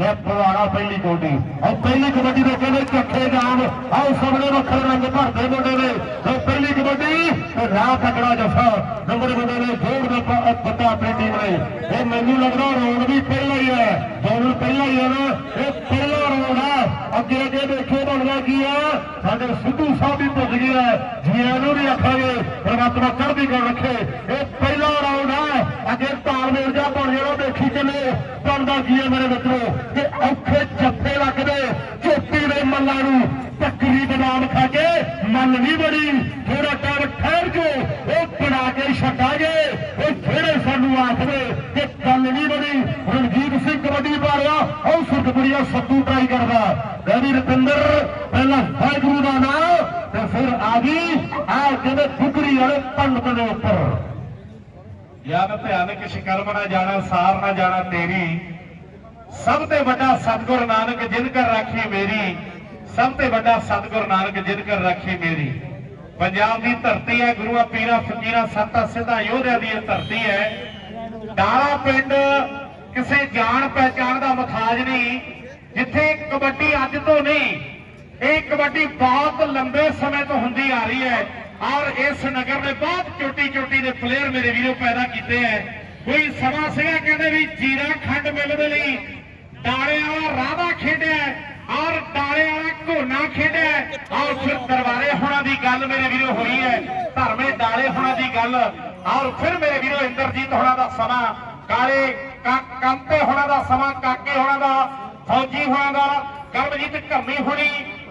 ਲੈ ਪਵਾੜਾ ਪਹਿਲੀ ਕਬੱਡੀ ਉਹ ਪਹਿਲੀ ਕਬੱਡੀ ਦੇ ਕਹਿੰਦੇ ਚੱਖੇ ਜਾਮ ਆਓ ਸਾਹਮਣੇ ਵੱਖਰੇ ਰੰਗ ਭਰਦੇ ਮੁੰਡੇ ਨੇ। ਉਹ ਪਹਿਲੀ ਕਬੱਡੀ, ਤੇ ਰਾਹ ਤਕੜਾ ਜਫਾ। ਨੰਬਰ ਮੁੰਡੇ ਨੇ ਜੋੜ ਦੇ ਪੱਤਾ ਆਪਣੀ ਟੀਮ ਨੇ। ਇਹ ਮੈਨੂੰ ਲੱਗਦਾ ਰੌਣ ਵੀ ਪਹਿਲਾ ਹੀ ਹੈ। ਜੋਨ ਪਹਿਲਾ ਹੀ ਹੈ ਨਾ। ਇਹ ਪਹਿਲਾ ਰੌਣ ਹੈ। ਅੱਗੇ ਅੱਗੇ ਦੇਖੋ ਬਣਦਾ ਕੀ ਆ ਸਾਡੇ ਸਿੱਧੂ ਸਾਹਿਬ ਵੀ ਪੁੱਜ ਗਿਆ। ਜੀਆਂ ਨੂੰ ਵੀ ਆਖਾਂਗੇ, ਪਰਮਾਤਮਾ ਚੜ੍ਹਦੀ ਕਲ ਰੱਖੇ ਇਹ ਪਹਿਲਾ ਰਾਉਂਡ ਹੈ ਅੱਗੇ ਤਾਲਮੇਲ ਜਾ ਬਣ ਜਾਣਾ ਦੇਖੀ ਚੱਲੇ ਬਣਦਾ ਕੀ ਹੈ ਮੇਰੇ ਮਿੱਤਰੋ ਕਿ ਔਖੇ ਜੱਫੇ ਲੱਗਦੇ ਚੋਟੀ ਦੇ ਮੱਲਾਂ ਨੂੰ ਟੱਕਰੀ ਬਦਾਮ ਖਾ ਕੇ ਮਨ ਨਹੀਂ ਬੜੀ ਥੋੜਾ ਟਾਈਮ ਠਹਿਰ ਜੋ ਉਹ ਬਣਾ ਕੇ ਛੱਡਾਂਗੇ ਉਹ ਜਿਹੜੇ ਸਾਨੂੰ ਆਖਦੇ ਗੱਲ ਨਹੀਂ ਬਣੀ ਰਣਜੀਤ ਸਿੰਘ ਕਬੱਡੀ ਪਾ ਉਹ ਸੁਖਪੁਰੀਆ ਸੱਤੂ ਟਰਾਈ ਕਰਦਾ। ਰਵੀ ਰਤਿੰਦਰ ਪਹਿਲਾਂ ਵਾਹਿਗੁਰੂ ਦਾ ਨਾਮ ਤੇ ਫਿਰ ਆ ਗਈ। ਆ ਕਹਿੰਦੇ ਫੁਕਰੀ ਵਾਲੇ ਪੰਡਤ ਦੇ ਉੱਪਰ। ਯਾਦ ਭਿਆਨਕ ਸ਼ਿਕਰਮ ਨਾ ਜਾਣਾ, ਸਾਰ ਨਾ ਜਾਣਾ ਤੇਰੀ। ਸਭ ਤੋਂ ਵੱਡਾ ਸਤਿਗੁਰ ਨਾਨਕ ਜਿਨ ਕਰ ਰਾਖੀ ਮੇਰੀ। ਸਭ ਤੇ ਵੱਡਾ ਸਤਿਗੁਰ ਨਾਨਕ ਜਿਨ ਕਰ ਰਾਖੀ ਮੇਰੀ। ਪੰਜਾਬ ਦੀ ਧਰਤੀ ਹੈ, ਗੁਰੂਆਂ, ਪੀਰਾਂ, ਫਕੀਰਾਂ, ਸੰਤਾਂ ਸਿੱਧਾ ਯੋਧਿਆਂ ਦੀ ਇਹ ਧਰਤੀ ਹੈ। ਡਾਲਾ ਪਿੰਡ ਕਿਸੇ ਜਾਣ ਪਹਿਚਾਣ ਦਾ ਮਖਾਜ ਨਹੀਂ, ਜਿੱਥੇ ਕਬੱਡੀ ਅੱਜ ਤੋਂ ਨਹੀਂ, ਇਹ ਕਬੱਡੀ ਬਹੁਤ ਲੰਬੇ ਸਮੇਂ ਤੋਂ ਹੁੰਦੀ ਆ ਰਹੀ ਹੈ ਔਰ ਇਸ ਨਗਰ ਨੇ ਬਹੁਤ ਚੋਟੀ ਚੋਟੀ ਦੇ ਪਲੇਅਰ ਮੇਰੇ ਵੀਰੋ ਪੈਦਾ ਕੀਤੇ ਹੈ। ਕੋਈ ਸਮਾਂ ਸੀਗਾ ਕਹਿੰਦੇ ਵੀ ਜੀਰਾ ਖੰਡ ਮਿਲ ਦੇ ਲਈ ਡਾਲੇ ਵਾਲਾ ਰਾਧਾ ਖੇਡਿਆ ਔਰ ਡਾਲੇ ਵਾਲਾ ਘੋਨਾ ਖੇਡਿਆ ਔਰ ਫਿਰ ਦਰਬਾਰੇ ਹੋਣਾ ਦੀ ਗੱਲ ਮੇਰੇ ਵੀਰੋ ਹੋਈ ਹੈ। ਗੱਲ ਔਰ ਫਿਰ ਮੇਰੇ ਵੀਰੋ ਇੰਦਰਜੀਤ ਹੋਣਾ ਦਾ ਸਮਾਂ, ਕਾਲੇ ਕੰਤੇ ਹੋਣਾ ਦਾ ਸਮਾਂ, ਕਾਕੇ ਹੋਣਾ ਦਾ, ਫੌਜੀ ਹੋਣਾ ਦਾ, ਕਰਮਜੀਤ ਘੰਮੀ ਹੋਣੀ,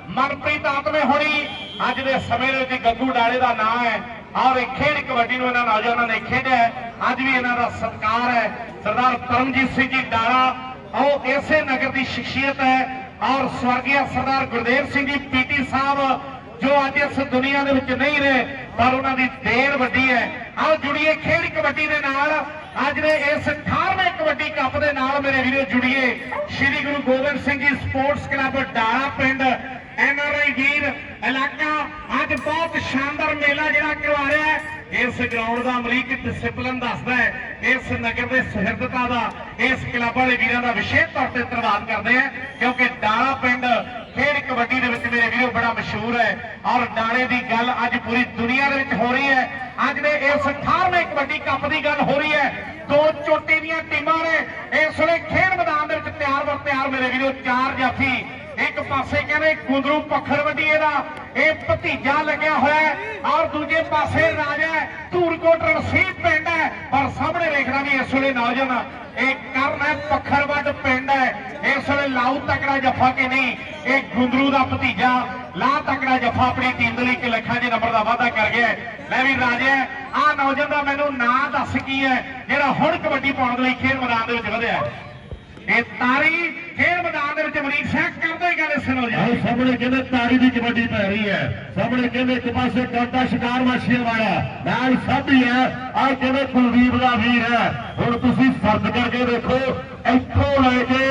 ਮਨਪ੍ਰੀਤ ਆਤਮੇ ਹੋਣੀ, ਅੱਜ ਦੇ ਸਮੇਂ ਦੇ ਵਿੱਚ ਗੱਗੂ ਡਾਲੇ ਦਾ ਨਾਮ ਹੈ। ਔਰ ਇਹ ਖੇਡ ਕਬੱਡੀ ਨੂੰ ਇਹਨਾਂ ਨੌਜਵਾਨਾਂ ਨੇ ਖੇਡਿਆ ਅੱਜ ਵੀ ਇਹਨਾਂ ਦਾ ਸਤਿਕਾਰ ਹੈ। ਸਰਦਾਰ ਪਰਮਜੀਤ ਸਿੰਘ ਜੀ ਡਾਲਾ, ਉਹ ਇਸੇ ਨਗਰ ਦੀ ਸ਼ਖਸੀਅਤ ਹੈ ਔਰ ਸਵਰਗੀ ਸਰਦਾਰ ਗੁਰਦੇਵ ਸਿੰਘ ਜੀ ਪੀਟੀ ਸਾਹਿਬ, ਜੋ ਅੱਜ ਇਸ ਦੁਨੀਆ ਦੇ ਵਿੱਚ ਨਹੀਂ ਰਹੇ ਪਰ ਉਹਨਾਂ ਦੀ ਦੇਣ ਵੱਡੀ ਹੈ। ਆਓ ਜੁੜੀਏ ਖੇਡ ਕਬੱਡੀ ਦੇ ਨਾਲ। ਅੱਜ ਦੇ ਇਸ 18ਵੇਂ ਕਬੱਡੀ ਕੱਪ ਦੇ ਨਾਲ ਮੇਰੇ ਵੀਰੋ ਜੁੜੀਏ। ਸ੍ਰੀ ਗੁਰੂ ਗੋਬਿੰਦ ਸਿੰਘ ਜੀ ਸਪੋਰਟਸ ਕਲੱਬ ਡਾਲਾ ਪਿੰਡ ਐਨਆਰਆਈ ਵੀਰ ਇਲਾਕਾ। ਅੱਜ ਬਹੁਤ ਸ਼ਾਨਦਾਰ ਮੇਲਾ ਜਿਹੜਾ ਕਰਵਾ ਰਿਹਾ ਹੈ। ਇਸ ਗਰਾਊਂਡ ਦਾ ਅਮਰੀਕ ਡਿਸਪਲਿਨ ਦੱਸਦਾ ਹੈ। ਇਸ ਨਗਰ ਦੇ ਸੁਹਿਰਦਤਾ ਦਾ, ਇਸ ਕਲੱਬ ਵਾਲੇ ਵੀਰਾਂ ਦਾ ਵਿਸ਼ੇਸ਼ ਤੌਰ ਤੇ ਧੰਨਵਾਦ ਕਰਦੇ ਆ ਕਿਉਂਕਿ ਡਾਲਾ ਪਿੰਡ ਖੇਡ ਕਬੱਡੀ ਦੇ ਵਿੱਚ ਮੇਰੇ ਵੀਰੋ ਬੜਾ ਮਸ਼ਹੂਰ ਹੈ ਔਰ ਡਾਲੇ ਦੀ ਗੱਲ ਅੱਜ ਪੂਰੀ ਦੁਨੀਆ ਦੇ ਵਿੱਚ ਹੋ ਰਹੀ ਹੈ। ਅੱਜ ਦੇ ਇਸ 18ਵੇਂ ਕਬੱਡੀ ਕੱਪ ਦੀ ਗੱਲ ਹੋ ਰਹੀ ਹੈ। ਦੋ ਚੋਟੀ ਦੀਆਂ ਟੀਮਾਂ ਨੇ ਇਸ ਵੇਲੇ ਖੇਡ ਮੈਦਾਨ ਦੇ ਵਿੱਚ ਤਿਆਰ ਵਰ ਤਿਆਰ ਮੇਰੇ ਵੀਰੋ ਚਾਰ ਜਾਫੀ। ਇੱਕ ਪਾਸੇ ਕਹਿੰਦੇ ਕੁੰਦਰੂ ਪੱਖਰ ਵੱਡੀਏ ਦਾ ਇਹ ਭਤੀਜਾ ਲੱਗਿਆ ਹੋਇਆ ਹੈ ਔਰ ਦੂਜੇ ਪਾਸੇ ਰਾਜਾ ਧੂਰਕੋਟ ਰਣਸੀਬ ਪਿੰਡ ਹੈ। ਪਰ ਸਾਹਮਣੇ ਵੇਖਣਾ ਵੀ ਇਸ ਵੇਲੇ ਨੌਜਵਾਨ, ਇਹ ਕਰਨ ਹੈ ਪੱਖਰ ਵੱਡ ਪਿੰਡ ਹੈ। ਇਸ ਵੇਲੇ ਲਾਉ ਤਕੜਾ ਜੱਫਾ ਕਿ ਨਹੀਂ ਇਹ ਗੁੰਦਰੂ ਦਾ ਭਤੀਜਾ ਲਾ ਤਕੜਾ ਜੱਫਾ ਆਪਣੀ ਟੀਮ ਦੇ ਲਈ ਕਿ ਲੱਖਾਂ ਦੇ ਨੰਬਰ ਦਾ ਵਾਅਦਾ ਕਰ ਗਿਆ ਲੈ ਵੀ ਰਾਜਾ ਆ ਨੌਜਵਾਨ ਦਾ ਮੈਨੂੰ ਨਾਂ ਦੱਸ ਕੀ ਹੈ, ਜਿਹੜਾ ਹੁਣ ਕਬੱਡੀ ਪਾਉਣ ਦੇ ਲਈ ਖੇਡ ਮੈਦਾਨ ਦੇ ਵਿੱਚ ਵਧਿਆ ਇਹ ਤਾਰੀ ਖੇਡ ਮੈਦਾਨ ਦੇ ਵਿੱਚ ਅਮਰੀਕ ਸਿੰਘ ਕਰਦੇ ਗੱਲ ਇਸ ਨੂੰ ਆਹ ਸਾਹਮਣੇ ਕਹਿੰਦੇ ਤਾਰੀ ਦੀ ਕਬੱਡੀ ਪੈ ਰਹੀ ਹੈ। ਸਾਹਮਣੇ ਕਹਿੰਦੇ ਇੱਕ ਪਾਸੇ ਕਾਂਟਾ ਸ਼ਿਕਾਰ ਮਾਸ਼ੀਆਂ ਵਾਲਾ ਨਾਲ ਸਾਬੀ ਹੈ, ਆਹ ਕਹਿੰਦੇ ਕੁਲਦੀਪ ਦਾ ਵੀਰ ਹੈ। ਹੁਣ ਤੁਸੀਂ ਸਰਦ ਕਰਕੇ ਦੇਖੋ, ਇੱਥੋਂ ਲੈ ਕੇ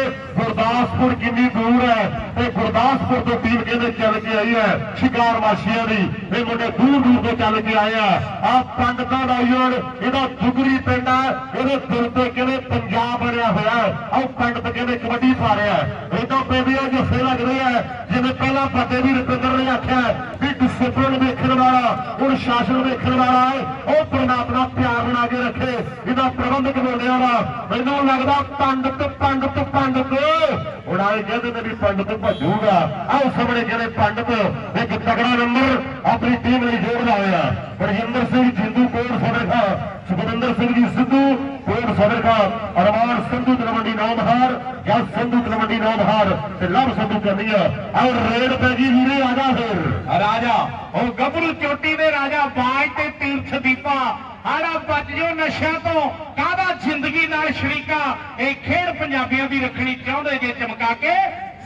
ਗੁਰਦਾਸਪੁਰ ਕਿੰਨੀ ਦੂਰ ਹੈ? ਤੇ ਗੁਰਦਾਸਪੁਰ ਤੋਂ ਟੀਮ ਕਹਿੰਦੇ ਚੱਲ ਕੇ ਆਈ ਹੈ? ਸ਼ਿਕਾਰ ਮਾਸ਼ੀਆਂ ਦੀ। ਇਹ ਮੁੰਡੇ ਦੂਰ ਦੂਰ ਤੋਂ ਚੱਲ ਕੇ ਆਏ ਆ। ਆਹ ਪੰਡਤਾਂ ਦਾ ਯਾਰ, ਇਹਦਾ ਦੁਗਰੀ ਪਿੰਡ ਹੈ। ਇਹਦੇ ਦਿਲ ਤੇ ਕਹਿੰਦੇ ਪੰਜਾਬ ਬਣਿਆ ਹੋਇਆ ਹੈ? ਪੰਡਤ ਕਹਿੰਦੇ ਕਬੱਡੀ ਪਾ ਰਿਹਾ ਇਹ ਤਾਂ ਬੇਬੀਆਂ ਜੱਫੇ ਲੱਗ ਰਹੇ ਆ। ਜਿਵੇਂ ਪਹਿਲਾਂ ਫਤਿਹ ਵੀ ਰੁਪਿੰਦਰ ਨੇ ਆਖਿਆ ਵੀ ਡਿਸਪਲਿਨ ਵੇਖਣ ਵਾਲਾ ਹੁਣ ਸ਼ਾਸਨ ਵੇਖਣ ਵਾਲਾ ਹੈ। ਉਹ ਪਰਮਾਤਮਾ ਪਿਆਰ ਬਣਾ ਕੇ ਰੱਖੇ। ਇਹਦਾ ਪ੍ਰਬੰਧਕ ਬੋਲਿਆ ਵਾ। ਮੈਨੂੰ ਲੱਗਦਾ ਪੰਡਤ ਪੰਡਤ ਪੰਡਤ। ਹੁਣ ਆਏ ਕਹਿੰਦੇ ਨੇ ਵੀ ਪੰਡਤ ਭੱਜੂਗਾ। ਆਹ ਸਾਹਮਣੇ ਕਹਿੰਦੇ ਪੰਡਤ ਇੱਕ ਤਗੜਾ ਨੰਬਰ ਆਪਣੀ ਟੀਮ ਲਈ ਜੋੜਦਾ ਹੋਇਆ ਬਰਜਿੰਦਰ ਸਿੰਘ, ਜਿੰਦੂ ਕੋਟ ਸੋੜੇਖਾ ਸੁਖਵਿੰਦਰ ਸਿੰਘ ਜੀ ਸਿੱਧੂ ਕੋਟ ਸੋੜੇਖਾ ਅਰਮਾਨ ਸੰਧੂ ਤਲਵੰਡੀ ਨੌਮਹਾਰ ਜਾਂ ਸੰਧੂ ਤਲਵੰਡੀ ਨੌਮਹਾਰ ਤੇ ਲਵ ਸੰਧੂ ਕੰਨੀਆ ਔਰ ਰੇਡ ਪੈ ਗਈ ਵੀਰੇ, ਆ ਫਿਰ। ਰਾਜਾ, ਉਹ ਗੱਭਰੂ ਚੋਟੀ ਦੇ ਰਾਜਾ, ਬਾਜ ਤੇ ਤੀਰਥ ਦੀਪਾ ਆੜਾ ਬਚ ਜੋ ਨਸ਼ਿਆਂ ਤੋਂ। ਕਾਹਦਾ ਜ਼ਿੰਦਗੀ ਨਾਲ ਸ਼ਰੀਕਾ? ਇਹ ਖੇਡ ਪੰਜਾਬੀਆਂ ਦੀ ਰੱਖਣੀ ਚਾਹੁੰਦੇ ਜੇ ਚਮਕਾ ਕੇ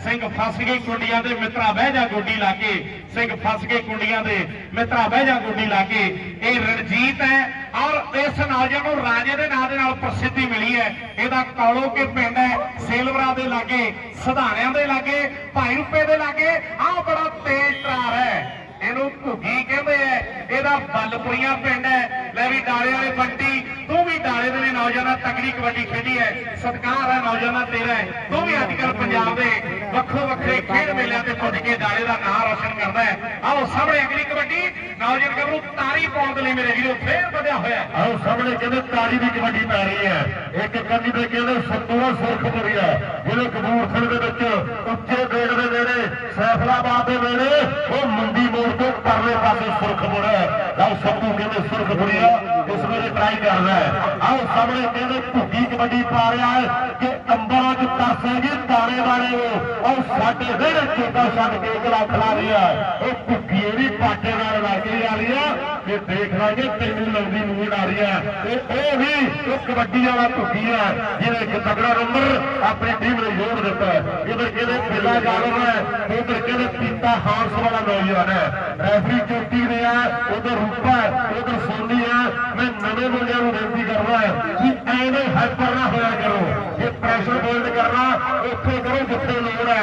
ਸਿੰਘ ਫਸ ਗਏ ਕੁੰਡੀਆਂ ਦੇ, ਮਿੱਤਰਾ ਬਹਿ ਜਾ ਗੋਡੀ ਲਾ ਕੇ। ਸਿੰਘ ਫਸ ਗਏ ਕੁੰਡੀਆਂ ਦੇ, ਮਿੱਤਰਾ ਬਹਿ ਜਾ ਗੋਡੀ ਲਾ ਕੇ। ਇਹ ਰਣਜੀਤ ਹੈ ਔਰ ਇਸ ਨੌਜਵਾਨ ਨੂੰ ਰਾਜੇ ਦੇ ਨਾਂ ਦੇ ਨਾਲ ਪ੍ਰਸਿੱਧੀ ਮਿਲੀ ਹੈ। ਇਹਦਾ ਕੌਲੋ ਕੇ ਪਿੰਡ ਹੈ, ਸੇਲਵਰਾ ਦੇ ਲਾਗੇ ਸਧਾਰਿਆਂ ਦੇ ਲਾਗੇ, ਭਾਈ ਰੁਪਏ ਦੇ ਲਾਗੇ। ਆਹ ਬੜਾ ਤੇਜ਼ ਟਰਾਰ ਹੈ ਇਹਨੂੰ ਘੁੱਗੀ ਕਹਿੰਦੇ ਐ ਇਹਦਾ ਬਲਪੁਰੀਆਂ ਪਿੰਡ ਹੈ। ਲੈ ਵੀ ਡਾਲੇ ਵਾਲੇ ਬੰਟੀ, ਤੂੰ ਵੀ ਡਾਲੇ ਦੇ ਨੌਜਵਾਨਾਂ ਤਕੜੀ ਕਬੱਡੀ ਖੇਡੀ ਹੈ। ਸਤਿਕਾਰ ਹੈ ਨੌਜਵਾਨਾਂ ਤੇਰਾ ਹੈ। ਤੂੰ ਵੀ ਅੱਜ ਕੱਲ ਪੰਜਾਬ ਦੇ ਵੱਖੋ ਵੱਖਰੇ ਖੇਡ ਮੇਲਿਆਂ ਤੇ ਪੁੱਜ ਕੇ ਡਾਲੇ ਦਾ ਨਾਮ ਰੋਸ਼ਨ ਕਰਦਾ ਹੈ। ਆਓ ਸਾਹਮਣੇ ਅਗਲੀ ਕਬੱਡੀ। ਨੌਜਵਾਨ ਗੱਭਰੂ ਤਾਰੀ ਪਾਉਣ ਦੇ ਲਈ ਮੇਰੇ ਵੀਰੋ ਫੇਰ ਵਧਿਆ ਹੋਇਆ ਹੈ। ਆਓ ਸਾਹਮਣੇ ਕਹਿੰਦੇ ਤਾੜੀ ਦੀ ਕਬੱਡੀ ਪੈ ਰਹੀ ਹੈ। ਇੱਕ ਕੰਨੀ ਤੇ ਕਹਿੰਦੇ ਸੰਤੂਆ ਸੁਰਖਪੁਰੀਆ ਜਿਹੜੇ ਕਬੂਰਥਲੇ ਦੇ ਵਿੱਚ ਉੱਚੇ ਬੇੜ ਦੇ ਨੇੜੇ, ਸੈਫਲਾਬਾਦ ਦੇ ਨੇੜੇ, ਉਹ ਮੰਡੀ ਮੋੜ ਤੋਂ ਪਰਲੇ ਪਾਸੇ ਸੁਰਖਪੁਰ ਹੈ। ਸਭ ਨੂੰ ਕਹਿੰਦੇ ਸੁਰਖ ਸੁਰਖਪੁਰੀਆ ਇਸ ਵੇਲੇ ਟਰਾਈ ਕਰਦਾ ਹੈ। ਆਓ ਸਾਹਮਣੇ ਕਹਿੰਦੇ ਭੁੱਗੀ ਕਬੱਡੀ ਪਾ ਰਿਹਾ ਹੈ ਕਿ ਅੰਬਰਾਂ 'ਚ ਤਰਸੇਗੀ ਤਾਰੇ ਵਾਲੇ ਉਹ ਸਾਡੇ ਵਿਹੜੇ ਚੋਟਾ ਛੱਡ ਕੇ ਗਲਾ ਖਲਾ ਰਿਹਾ ਉਹ ਭੁੱਗੀ ਵੀ ਪਾਟੇ ਨਾਲ ਲੱਗ ਰਹੀ ਆ ਰਹੀ ਆ ਤੇ ਦੇਖ ਲਾਂਗੇ ਤੈਨੂੰ ਲਾਉਂਦੀ ਨੂੰ ਆ। ਰਹੀ ਉਹ ਵੀ ਉਹ ਕਬੱਡੀ ਵਾਲਾ ਭੁੱਗੀ ਆ, ਜਿਹਨੇ ਇੱਕ ਤਗੜਾ ਨੰਬਰ ਆਪਣੀ ਟੀਮ ਲਈ ਜੋੜ ਦਿੱਤਾ ਇਧਰ ਕਿਹਦੇ ਪਿੱਲਾ ਜਾਗਰ ਹੈ, ਉਧਰ ਕਿਹਦੇ ਪੀਤਾ ਹਾਂਸ ਵਾਲਾ ਨੌਜਵਾਨ ਹੈ। ਰੈਫਰੀ ਚੋਟੀ ਦੇ ਆ, ਉਧਰ ਰੂਪਾ ਉਧਰ ਸੋਨੀ ਆ। ਮੈਂ ਨਵੇਂ ਮੁੰਡਿਆਂ ਨੂੰ ਬੇਨਤੀ ਕਰਦਾ ਕਿ ਐਵੇਂ ਹਾਈਪਰ ਨਾ ਹੋਇਆ ਕਰੋ ਜੇ ਪ੍ਰੈਸ਼ਰ ਬਿਲਡ ਕਰਨਾ ਉੱਥੇ ਕਰੋ ਜਿੱਥੇ ਲੋੜ ਹੈ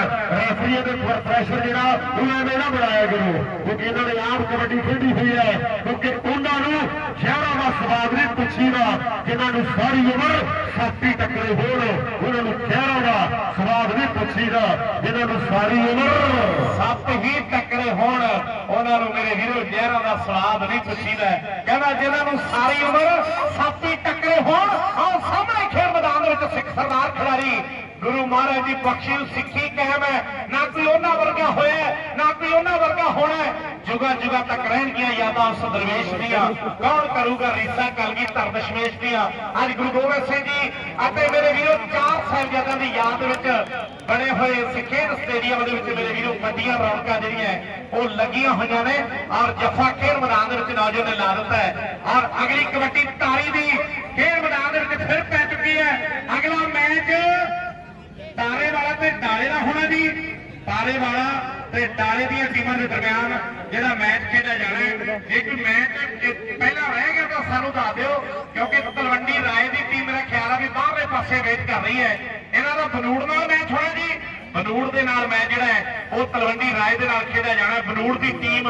ਰੈਫਰੀ ਦੇ ਪ੍ਰੈਸ਼ਰ ਜਿਹੜਾ ਉਹ ਐਵੇਂ ਨਾ ਬਣਾਇਆ ਕਰੋ। ਕਿਉਂਕਿ ਇਹਨਾਂ ਨੇ ਆਪ ਕਬੱਡੀ ਖੇਡੀ ਹੋਈ ਹੈ। ਕਿਉਂਕਿ ਉਹਨਾਂ ਨੂੰ ਸ਼ਹਿਰਾਂ ਦਾ ਸਵਾਦ ਨਹੀਂ ਪੁੱਛੀਦਾ, ਜਿਨ੍ਹਾਂ ਨੂੰ ਸਾਰੀ ਉਮਰ ਸਾਥੀ ਟੱਕਰੇ ਹੋਣ, ਉਹਨਾਂ ਨੂੰ ਸ਼ਹਿਰਾਂ ਦਾ ਸਵਾਦ ਨਹੀਂ ਪੁੱਛੀਦਾ, ਜਿਨ੍ਹਾਂ ਨੂੰ ਸਾਰੀ ਉਮਰ ਸੱਤ ਹੀ ਟੱਕਰੇ ਹੋਣ, ਉਹਨਾਂ ਨੂੰ ਮੇਰੇ ਵੀਰੋ ਸ਼ਹਿਰਾਂ ਦਾ ਸਵਾਦ ਨਹੀਂ ਪੁੱਛੀਦਾ। ਕਹਿੰਦਾ ਜਿਨ੍ਹਾਂ ਨੂੰ ਸਾਰੀ ਉਮਰ ਸੱਤ ਹੀ ਟੱਕਰੇ ਹੋਣ, ਆਹ ਸਾਹਮਣੇ ਖੇਡ ਮੈਦਾਨ ਵਿੱਚ ਸਿੱਖ ਸਰਦਾਰ ਖਿਡਾਰੀ ਗੁਰੂ ਮਹਾਰਾਜ ਦੀ ਬਖਸ਼ੀ ਨੂੰ ਸਿੱਖੀ ਕਹਿਮ ਹੈ ਨਾ ਕੋਈ ਉਹਨਾਂ ਵਰਗਾ ਹੋਇਆ ਨਾ ਕੋਈ ਉਹਨਾਂ ਵਰਗਾ ਹੋਣਾ ਹੈ। ਜੁਗਾ ਜੁਗਾ ਤੱਕ ਰਹਿਣਗੀਆਂ ਯਾਦਾਂ ਉਸ ਦਰਵੇਸ਼ ਦੀਆਂ। ਕੌਣ ਕਰੂਗਾ ਰੀਸਾ ਕਲਗੀ ਧਰ ਦੀਆਂ। ਅੱਜ ਗੁਰੂ ਗੋਬਿੰਦ ਸਿੰਘ ਜੀ ਅਤੇ ਮੇਰੇ ਵੀਰੋ ਚਾਰ ਸਾਹਿਬਜ਼ਾਦਿਆਂ ਦੀ ਯਾਦ ਵਿੱਚ ਬਣੇ ਹੋਏ ਸਿੱਖੇਰ ਸਟੇਡੀਅਮ ਦੇ ਵਿੱਚ ਮੇਰੇ ਵੀਰੋ ਵੱਡੀਆਂ ਰੌਣਕਾਂ ਜਿਹੜੀਆਂ ਉਹ ਲੱਗੀਆਂ ਹੋਈਆਂ ਨੇ। ਔਰ ਜੱਫਾ ਖੇਡ ਮੈਦਾਨ ਦੇ ਵਿੱਚ ਨੌਜਵਾਨ ਨੇ ਲਾ ਦਿੱਤਾ ਹੈ। ਔਰ ਅਗਲੀ ਕਬੱਡੀ ਤਾਰੀ ਦੀ ਖੇਡ ਮੈਦਾਨ ਦੇ ਵਿੱਚ ਫਿਰ ਪੈ ਚੁੱਕੀ ਹੈ। ਅਗਲਾ ਮੈਚ ਤਾਰੇ ਵਾਲਾ ਤੇ ਡਾਲੇ ਦਾ ਹੋਣਾ ਜੀ। ਤਾਰੇ ਵਾਲਾ ਤੇ ਡਾਲੇ ਦੀਆਂ ਟੀਮਾਂ ਦੇ ਦਰਮਿਆਨ ਜਿਹੜਾ ਮੈਚ ਖੇਡਿਆ ਜਾਣਾ ਜੇ ਕੋਈ ਮੈਚ ਪਹਿਲਾਂ ਰਹਿ ਗਿਆ ਤਾਂ ਸਾਨੂੰ ਦੱਸ ਦਿਓ, ਕਿਉਂਕਿ ਤਲਵੰਡੀ ਰਾਏ ਦੀ ਟੀਮ ਮੇਰਾ ਖਿਆਲ ਆ ਵੀ ਬਾਹਰਲੇ ਪਾਸੇ ਵੇਟ ਕਰ ਰਹੀ ਹੈ। ਇਹਨਾਂ ਦਾ ਬਨੂੜ ਨਾਲ ਮੈਚ ਹੋਣਾ ਜੀ। ਬਨੂੜ ਦੇ ਨਾਲ ਮੈਚ ਜਿਹੜਾ ਹੈ, ਉਹ ਤਲਵੰਡੀ ਰਾਏ ਦੇ ਨਾਲ ਖੇਡਿਆ ਜਾਣਾ ਬਨੂੜ ਦੀ ਟੀਮ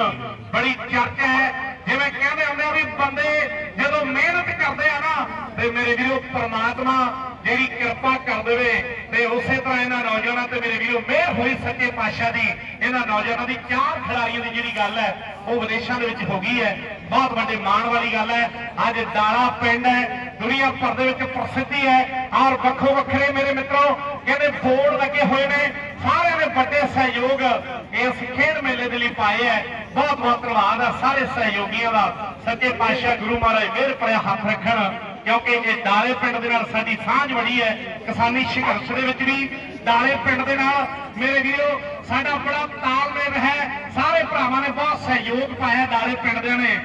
ਬੜੀ ਚਰਚਾ ਹੈ। ਜਿਵੇਂ ਕਹਿੰਦੇ ਹੁੰਦੇ ਆ ਵੀ ਬੰਦੇ ਜਦੋਂ ਮਿਹਨਤ ਕਰਦੇ ਆ ਨਾ, ਤੇ ਮੇਰੇ ਵੀਰੋ, ਪਰਮਾਤਮਾ ਜਿਹੜੀ ਕਿਰਪਾ ਕਰ ਦੇਵੇ ਤੇ ਉਸੇ ਤਰ੍ਹਾਂ ਇਹਨਾਂ ਨੌਜਵਾਨਾਂ ਤੇ ਮੇਰੇ ਵੀਰੋ, ਮਿਹਰ ਹੋਈ ਸੱਚੇ ਪਾਤਸ਼ਾਹ ਦੀ, ਇਹਨਾਂ ਨੌਜਵਾਨਾਂ ਦੀ ਚਾਰ ਖਿਡਾਰੀਆਂ ਦੀ ਜਿਹੜੀ ਗੱਲ ਹੈ, ਉਹ ਵਿਦੇਸ਼ਾਂ ਦੇ ਵਿੱਚ ਹੋ ਗਈ ਹੈ। ਬਹੁਤ ਵੱਡੇ ਮਾਣ ਵਾਲੀ ਗੱਲ ਹੈ। ਅੱਜ ਦਾਣਾ ਪਿੰਡ ਹੈ, ਦੁਨੀਆ ਭਰ ਦੇ ਵਿੱਚ ਪ੍ਰਸਿੱਧੀ ਹੈ ਔਰ ਵੱਖੋ ਵੱਖਰੇ ਮੇਰੇ ਮਿੱਤਰੋ, ਕਹਿੰਦੇ ਬੋਰਡ ਲੱਗੇ ਹੋਏ ਨੇ। ਸਾਰਿਆਂ ਨੇ ਵੱਡੇ ਸਹਿਯੋਗ ਇਸ ਖੇਡ ਮੇਲੇ ਦੇ ਲਈ ਪਾਏ ਹੈ। ਬਹੁਤ ਬਹੁਤ ਧੰਨਵਾਦ ਹੈ ਸਾਰੇ ਸਹਿਯੋਗੀਆਂ ਦਾ। ਸੱਚੇ ਪਾਤਸ਼ਾਹ ਗੁਰੂ ਮਹਾਰਾਜ, ਮਿਹਰ ਭਰਿਆ ਹੱਥ ਰੱਖਣ। ਕਿਉਂਕਿ ਇਹ ਡਾਲੇ ਪਿੰਡ ਦੇ ਨਾਲ ਸਾਡੀ ਸਾਂਝ ਬੜੀ ਹੈ, ਕਿਸਾਨੀ ਸੰਘਰਸ਼ ਦੇ ਵਿੱਚ ਵੀ ਡਾਲੇ ਪਿੰਡ ਦੇ ਨਾਲ, ਮੇਰੇ ਵੀਰੋ, ਸਾਡਾ ਬੜਾ ਤਾਲਮੇਲ ਹੈ। ਸਾਰੇ ਭਰਾਵਾਂ ਨੇ ਬਹੁਤ ਸਹਿਯੋਗ ਪਾਇਆ ਡਾਲੇ ਪਿੰਡ ਦੇ ਨੇ।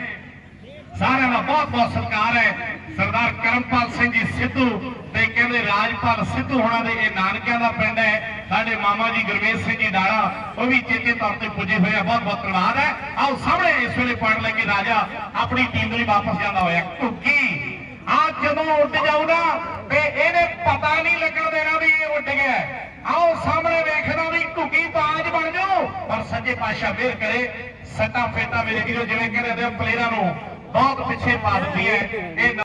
ਸਾਰਿਆਂ ਦਾ ਬਹੁਤ ਬਹੁਤ ਸਤਿਕਾਰ ਹੈ। ਸਰਦਾਰ ਕਰਮਪਾਲ ਸਿੰਘ ਜੀ ਸਿੱਧੂ ਤੇ ਕਹਿੰਦੇ ਰਾਜਪਾਲ ਸਿੱਧੂ ਹੋਣਾ ਦੇ ਇਹ ਨਾਨਕਿਆਂ ਦਾ ਪਿੰਡ ਹੈ। ਸਾਡੇ ਮਾਮਾ ਜੀ ਗੁਰਵੇਸ਼ ਸਿੰਘ ਜੀ ਡਾਲਾ ਉਹ ਵੀ ਚੇਤੇ ਤੌਰ ਤੇ ਪੁੱਜੇ ਹੋਏ ਆ। ਬਹੁਤ ਬਹੁਤ ਧੰਨਵਾਦ ਹੈ। ਆਓ ਸਾਹਮਣੇ ਇਸ ਵੇਲੇ ਪੁਆਇੰਟ ਲੈ ਕੇ ਰਾਜਾ, ਆਪਣੀ ਟੀਮ ਦੇ ਲਈ ਵਾਪਸ ਜਾਂਦਾ ਹੋਇਆ। ਘੁੱਗੀ ਆ ਉੱਡ ਜਾਊਗਾ ਤੇ ਇਹਨੇ ਪਤਾ ਨਹੀਂ ਲੱਗਣ ਦੇਣਾ ਵੀ ਇਹ ਉੱਡ ਗਿਆ ਆਓ ਸਾਹਮਣੇ ਵੇਖਦਾ ਵੀ ਢੁੱਕੀ ਬਾਜ ਬਣ ਜਾਓ ਪਰ ਸੱਜੇ ਪਾਸ਼ਾ ਮਿਹਰ ਕਰੇ ਸੱਟਾ ਫੇਟਾ ਮੇਰੇ ਵੀਰੋ ਜਿਵੇਂ ਕਹਿੰਦੇ ਨੇ ਪਲੇਅਰਾਂ ਨੂੰ। ਬਹੁਤ ਪਿੱਛੇ ਪਾ ਦਿੰਦੀ ਹੈ। ਇਹ